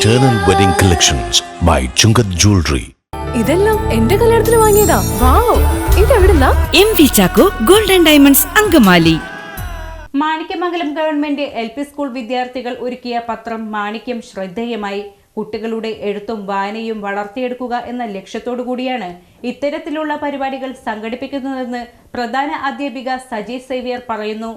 Eternal Wedding Collections by Chungath Jewelry. ഇതെല്ലാം എന്റെ കല്യാണത്തിന് വാങ്ങിയതാ. Wow ഇതെവിടുന്നാ? M V Chacko golden diamonds Angamaly. Manikyamangalam government L P school വിദ്യാർത്ഥികൾ ഒരുക്കിയ പത്രം മാണിക്യം ശ്രദ്ധേയമായി. കുട്ടികളുടെ എഴുത്തും വായനയും വളർത്തിയെടുക്കുക എന്ന ലക്ഷ്യത്തോടു കൂടിയാണ് ഇത്തരത്തിലുള്ള പരിപാടികൾ സംഘടിപ്പിക്കുന്നതെന്ന് പ്രധാന അധ്യാപിക സജി സേവ്യർ പറയുന്നു.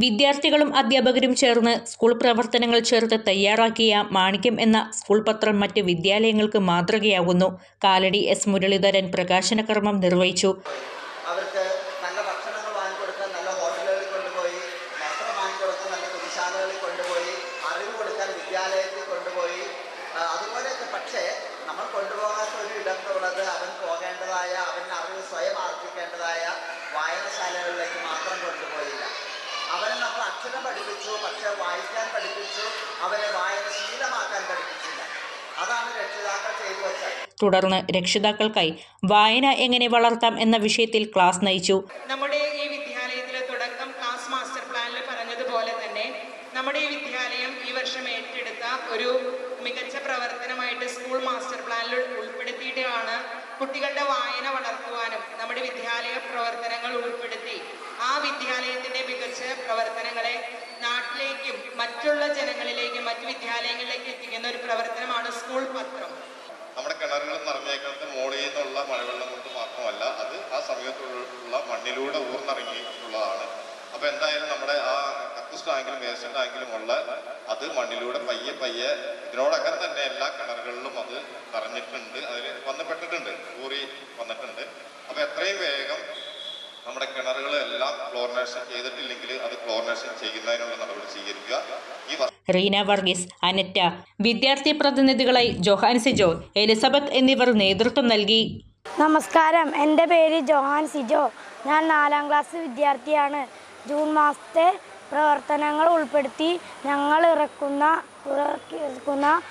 വിദ്യാർത്ഥികളും അധ്യാപകരും ചേർന്ന് സ്കൂൾ പ്രവർത്തനങ്ങൾ ചേർത്ത് തയ്യാറാക്കിയ മാണിക്യം എന്ന സ്കൂൾ പത്രം മറ്റ് വിദ്യാലയങ്ങൾക്ക് മാതൃകയാകുന്നു. കാലടി എസ് മുരളീധരൻ പ്രകാശന കർമ്മം നിർവഹിച്ചു. അവർക്ക് നല്ല നല്ല ഹോട്ടലുകളിൽ കൊണ്ടുപോയി നല്ല കൊണ്ടുപോയി അറിവ് കൊണ്ടുപോയി. പക്ഷേ നമ്മൾ കൊണ്ടുപോകാത്ത ഒരു അവൻ പോകേണ്ടതായ അവൻ അറിവ് സ്വയം ആർജിക്കേണ്ടതായ വായനശാലകളിലേക്ക് മാത്രം കൊണ്ടുപോയില്ല അവനെ നമ്മൾ അക്ഷരം പഠിപ്പിച്ചു പക്ഷെ വായിക്കാൻ പഠിപ്പിച്ചു അവനെ വായന ശീലമാക്കാൻ പഠിപ്പിച്ചില്ല. അതാണ് രക്ഷിതാക്കൾ ചെയ്തു വെച്ചത്. തുടർന്ന് രക്ഷിതാക്കൾക്കായി വായന എങ്ങനെ വളർത്താം എന്ന വിഷയത്തിൽ ക്ലാസ് നയിച്ചു. നമ്മുടെ ഈ വിദ്യാലയത്തിലെ തുടക്കം ക്ലാസ് മാസ്റ്റർ പ്ലാനിൽ പറഞ്ഞതുപോലെ തന്നെ നമ്മുടെ ഈ വിദ്യാലയം ഈ വർഷം ഏറ്റെടുത്ത ഒരു മികച്ച പ്രവർത്തനമായിട്ട് സ്കൂൾ മാസ്റ്റർ പ്ലാനിൽ ഉൾപ്പെടുത്തിയിട്ടാണ് കുട്ടികളുടെ വായന വളർത്തുവാനും നമ്മുടെ വിദ്യാലയ പ്രവർത്തനങ്ങൾ ഉൾപ്പെടുത്തി ആ വിദ്യാലയത്തിന്റെ വിദ്യാലയങ്ങളിലേക്ക് എത്തിക്കുന്ന ഒരു പ്രവർത്തനമാണ് സ്കൂൾ പത്രം. നമ്മുടെ കിണറുകൾ നിറഞ്ഞേക്കുന്നത് മോളിൽ നിന്നുള്ള മഴവെള്ളം കൊണ്ട് മാത്രമല്ല അത് ആ സമയത്തുള്ള മണ്ണിലൂടെ ഊർന്നിറങ്ങിയിട്ടുള്ളതാണ് അപ്പോൾ എന്തായാലും നമ്മുടെ ആ കക്കൂസ് ടാങ്കിലും വേസ്റ്റ് ടാങ്കിലും ഉള്ള അത് മണ്ണിലൂടെ പയ്യെ പയ്യെ ഇതിനോടകം തന്നെ എല്ലാ കിണറുകളിലും അത് നിറഞ്ഞിട്ടുണ്ട്. അതിൽ വന്നപ്പെട്ടിട്ടുണ്ട് ഊറി വന്നിട്ടുണ്ട്. അപ്പോൾ എത്രയും വേഗം നമ്മുടെ കിണറുകളെല്ലാം ക്ലോറിനേഷൻ ചെയ്തിട്ടില്ലെങ്കിൽ അത് ക്ലോറിനേഷൻ ചെയ്യുന്നതിനുള്ള നടപടി സ്വീകരിക്കുക. റീന വർഗീസ് അനറ്റ വിദ്യാർത്ഥി പ്രതിനിധികളായി ജോഹാൻ സിജോ എലിസബത്ത് എന്നിവർ നേതൃത്വം നൽകി. നമസ്കാരം. എന്റെ പേര് ജോഹാൻ സിജോ. ഞാൻ നാലാം ക്ലാസ് വിദ്യാർത്ഥിയാണ്. ജൂൺ മാസത്തെ പ്രവർത്തനങ്ങൾ ഉൾപ്പെടുത്തി ഞങ്ങൾ ഇറക്കുന്ന ഇറക്കുന്ന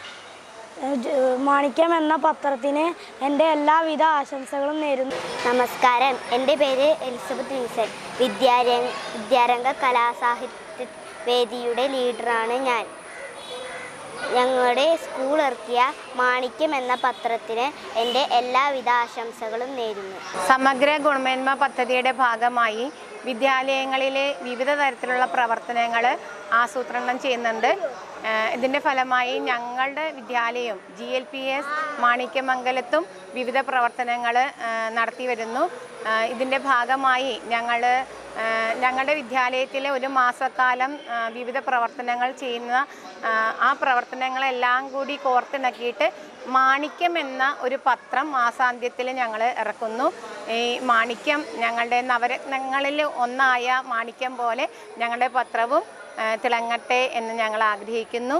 മാണിക്യം എന്ന പത്രത്തിന് എന്റെ എല്ലാവിധ ആശംസകളും നേരുന്നു. നമസ്കാരം. എന്റെ പേര് എലിസബത്ത് വിൻസൻ. വിദ്യാരംഗ വിദ്യാരംഗ കലാസാഹിത്യ വേദിയുടെ ലീഡറാണ് ഞാൻ. ഞങ്ങളുടെ സ്കൂൾ ഇറക്കിയ മാണിക്യം എന്ന പത്രത്തിന് എന്റെ എല്ലാവിധ ആശംസകളും നേരുന്നു. സമഗ്ര ഗുണമേന്മ പദ്ധതിയുടെ ഭാഗമായി വിദ്യാലയങ്ങളിലെ വിവിധ തരത്തിലുള്ള പ്രവർത്തനങ്ങൾ ആസൂത്രണം ചെയ്യുന്നുണ്ട്. ഇതിന്റെ ഫലമായി ഞങ്ങളുടെ വിദ്യാലയം ജി എൽ പി എസ് മാണിക്യമംഗലത്തും വിവിധ പ്രവർത്തനങ്ങൾ നടത്തി വരുന്നു. ഇതിന്റെ ഭാഗമായി ഞങ്ങൾ ഞങ്ങളുടെ വിദ്യാലയത്തിലെ ഒരു മാസക്കാലം വിവിധ പ്രവർത്തനങ്ങൾ ചെയ്യുന്ന ആ പ്രവർത്തനങ്ങളെല്ലാം കൂടി കോർത്തിണക്കിയിട്ട് മാണിക്യം എന്ന ഒരു പത്രം മാസാന്ത്യത്തിൽ ഞങ്ങൾ ഇറക്കുന്നു. ഈ മാണിക്യം ഞങ്ങളുടെ നവരത്നങ്ങളിൽ ഒന്നായ മാണിക്യം പോലെ ഞങ്ങളുടെ പത്രവും തിളങ്ങട്ടെ എന്ന് ഞങ്ങൾ ആഗ്രഹിക്കുന്നു.